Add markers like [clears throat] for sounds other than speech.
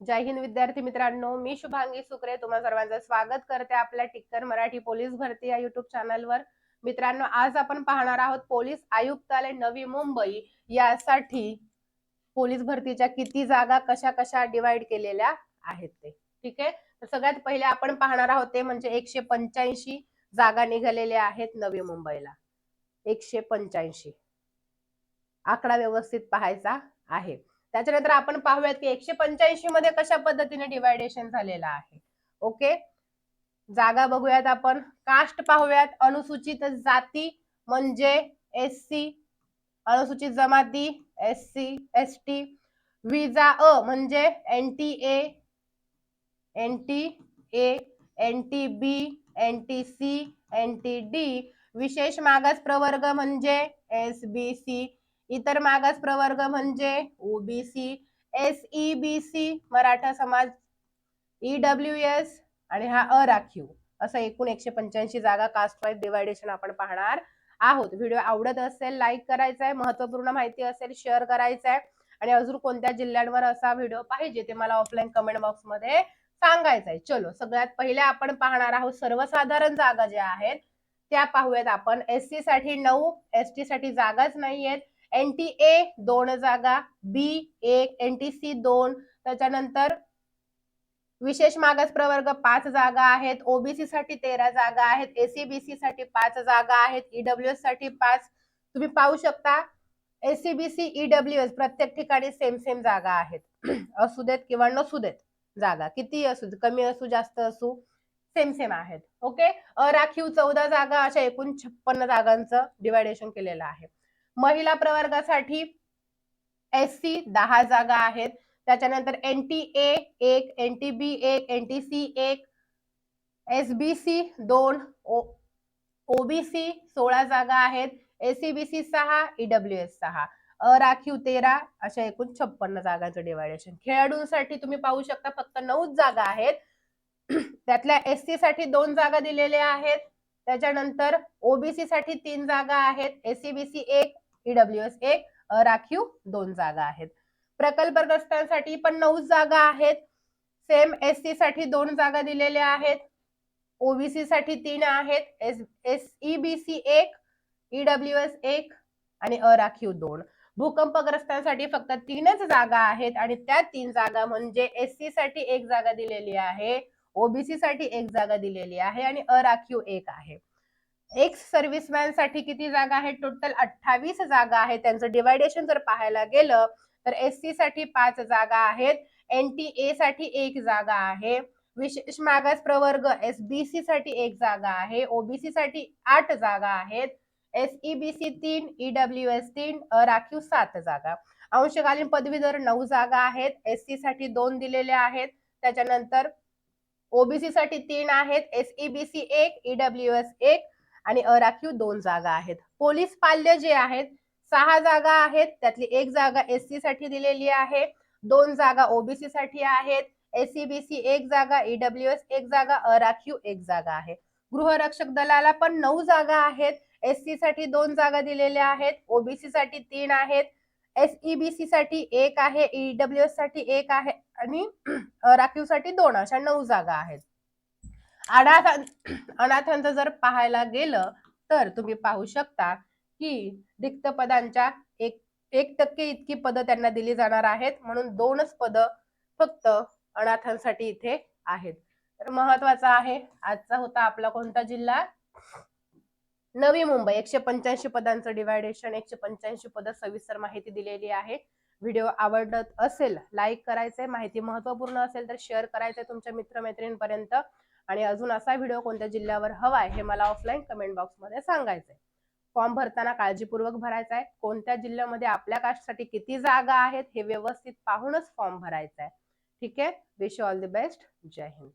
जय हिंद विद्यार्थी मित्रांनो मी शुभांगी सुकरे तुम्हा सर्वांचं स्वागत करते आपल्या टिक्कर मराठी पोलीस भरती या युट्यूब चॅनलवर मित्रांनो आज आपण पाहणार आहोत पोलीस आयुक्तालय नवी मुंबई यासाठी पोलीस भरतीच्या किती जागा कशा कशा डिवाइड केलेल्या आहेत ते. ठीक आहे? तर सगळ्यात पहिले आपण पाहणार आहोत ते म्हणजे एकशे पंच्याऐंशी जागा निघालेल्या आहेत नवी मुंबईला. एकशे पंच्याऐंशी. आकडा व्यवस्थित पाहायचा आहे. त्याच्यानंतर आपण पाहूयात की एकशे पंच्याऐंशी मध्ये कशा पद्धतीने डिवायडेशन झालेलं आहे. ओके जागा बघूयात आपण. कास्ट पाहूयात. अनुसूचित जाती म्हणजे एस सी अनुसूचित जमाती एस सी एस टी विजा अ म्हणजे N T A N T A N T B N T C N T D विशेष मागास प्रवर्ग म्हणजे एस बी सी इतर मागास प्रवर्ग म्हणजे OBC S E B C Maratha समाज ईडब्ल्यू एस आणि हा अराखीव असं एकूण एकशे पंच्याऐंशी जागा कास्ट वाईज डिवायडेशन आपण पाहणार आहोत. व्हिडिओ आवडत असेल लाईक करायचा आहे महत्त्वपूर्ण माहिती असेल शेअर करायचा आहे आणि अजून कोणत्या जिल्ह्यांवर असा व्हिडिओ पाहिजे ते मला ऑफलाईन कमेंट बॉक्समध्ये सांगायचं आहे चलो सगळ्यात पहिले आपण पाहणार आहोत सर्वसाधारण जागा ज्या आहेत त्या पाहूयात आपण. एस सी साठी नऊ एस टी साठी जागाच नाहीयेत. एन टी ए दोन जागा. बी एक एन टी सी दोन. त्याच्यानंतर विशेष मागास प्रवर्ग पाच जागा आहेत. ओबीसी साठी तेरा जागा आहेत. एसीबीसी साठी पाच जागा आहेत. ईडब्ल्यू एससाठी पाच. तुम्ही पाहू शकता एसीबीसी ईडब्ल्यू एस प्रत्येक ठिकाणी सेम सेम जागा आहेत. [clears throat] असू देत किंवा नसू देत जागा. किती असू देत, कमी असू जास्त असू सेम सेम आहेत. ओके अराखीव चौदा जागा अशा एकूण छप्पन्न जागांचं डिवायडेशन केलेलं आहे. महिला प्रवर्गासाठी एस सी दहा जागा आहेत. त्याच्यानंतर एन टी ए एक एन टी बी एक एन टी सी एक एस बी सी दोन ओबीसी सोळा जागा आहेत. एसीबीसी सहा ईडब्ल्यू एस सहा. अराखीव तेरा अशा एकूण छप्पन्न जागांचं डिवायडेशन खेळाडूंसाठी तुम्ही पाहू शकता फक्त नऊच जागा आहेत. त्यातल्या एस सी साठी दोन जागा दिलेल्या आहेत. त्याच्यानंतर ओबीसी साठी तीन जागा आहेत. एसीबीसी एक ईडब्ल्यूएस एक राखीव दोन जागा आहेत. प्रकल्पग्रस्तांसाठी पण नऊ जागा आहेत. सेम एस सी साठी दोन जागा दिलेल्या आहेत. ओबीसी साठी तीन आहेत. S S E B C एक ईडब्ल्यू एस एक आणि अराखीव दोन. भूकंपग्रस्तांसाठी फक्त तीनच जागा आहेत आणि त्या तीन जागा म्हणजे एस सी साठी एक जागा दिलेली आहे ओबीसी साठी एक जागा दिलेली आहे आणि अराखीव एक आहे. एक्स सर्व्हिसमॅनसाठी किती जागा आहेत? टोटल अठ्ठावीस जागा आहेत. त्यांचं डिवायडेशन जर पाहायला गेलं तर एस सी साठी पाच जागा आहेत. एन टी ए साठी एक जागा आहे. विशेष मागास प्रवर्ग एस बी सी साठी एक जागा आहे. ओबीसी साठी आठ जागा आहेत. एस ई बी सी तीन ईडब्ल्यू एस तीन राखीव सात जागा. अंशकालीन पदवीधर नऊ जागा आहेत. एस सी साठी दोन दिलेल्या आहेत. त्याच्यानंतर ओबीसी साठी तीन आहेत. एस ई बी सी एक ईडब्ल्यू एस एक आणि अराखीव दोन जागा आहेत. पोलीस पाल्य जे आहेत सहा जागा आहेत. त्यातली एक जागा एस सी साठी दिलेली आहे. दोन जागा ओबीसी साठी आहेत. एससीबीसी एक जागा ईडब्ल्यू एस एक जागा अराखीव एक जागा आहे. गृहरक्षक दलाला पण नऊ जागा आहेत. एस सी साठी दोन जागा दिलेल्या आहेत. ओबीसी साठी तीन आहेत. एसईबीसी साठी एक आहे. ईडब्ल्यू एससाठी एक आहे. आणि [clears throat] राखीवसाठी दोन अशा नऊ जागा आहेत. अनाथ अनाथांचं जर पाहायला गेलं तर तुम्ही पाहू शकता की रिक्त पदांच्या एक एक टक्के इतकी पदं त्यांना दिली जाणार आहेत. म्हणून दोनच पदं फक्त अनाथांसाठी इथे आहेत. तर महत्त्वाचा आहे आजचा होता आपला कोणता जिल्हा? नवी मुंबई. एकशे पंच्याऐंशी पदांचं डिवायडेशन एकशे पंच्याऐंशी पद सविस्तर माहिती दिलेली आहे. व्हिडिओ आवडत असेल लाईक करायचंय. माहिती महत्त्वपूर्ण असेल तर शेअर करायचंय तुमच्या मित्रमैत्रिणींपर्यंत. आणि अजून असा व्हिडिओ कोणत्या जिल्ह्यावर हवा आहे हे मला ऑफलाईन कमेंट बॉक्समध्ये सांगायचंय. फॉर्म भरताना काळजीपूर्वक भरायचा आहे कोणत्या जिल्ह्यामध्ये आपल्या कास्टसाठी किती जागा आहेत हे व्यवस्थित पाहूनच फॉर्म भरायचा आहे ठीक आहे? विश ऑल द बेस्ट जय हिंद.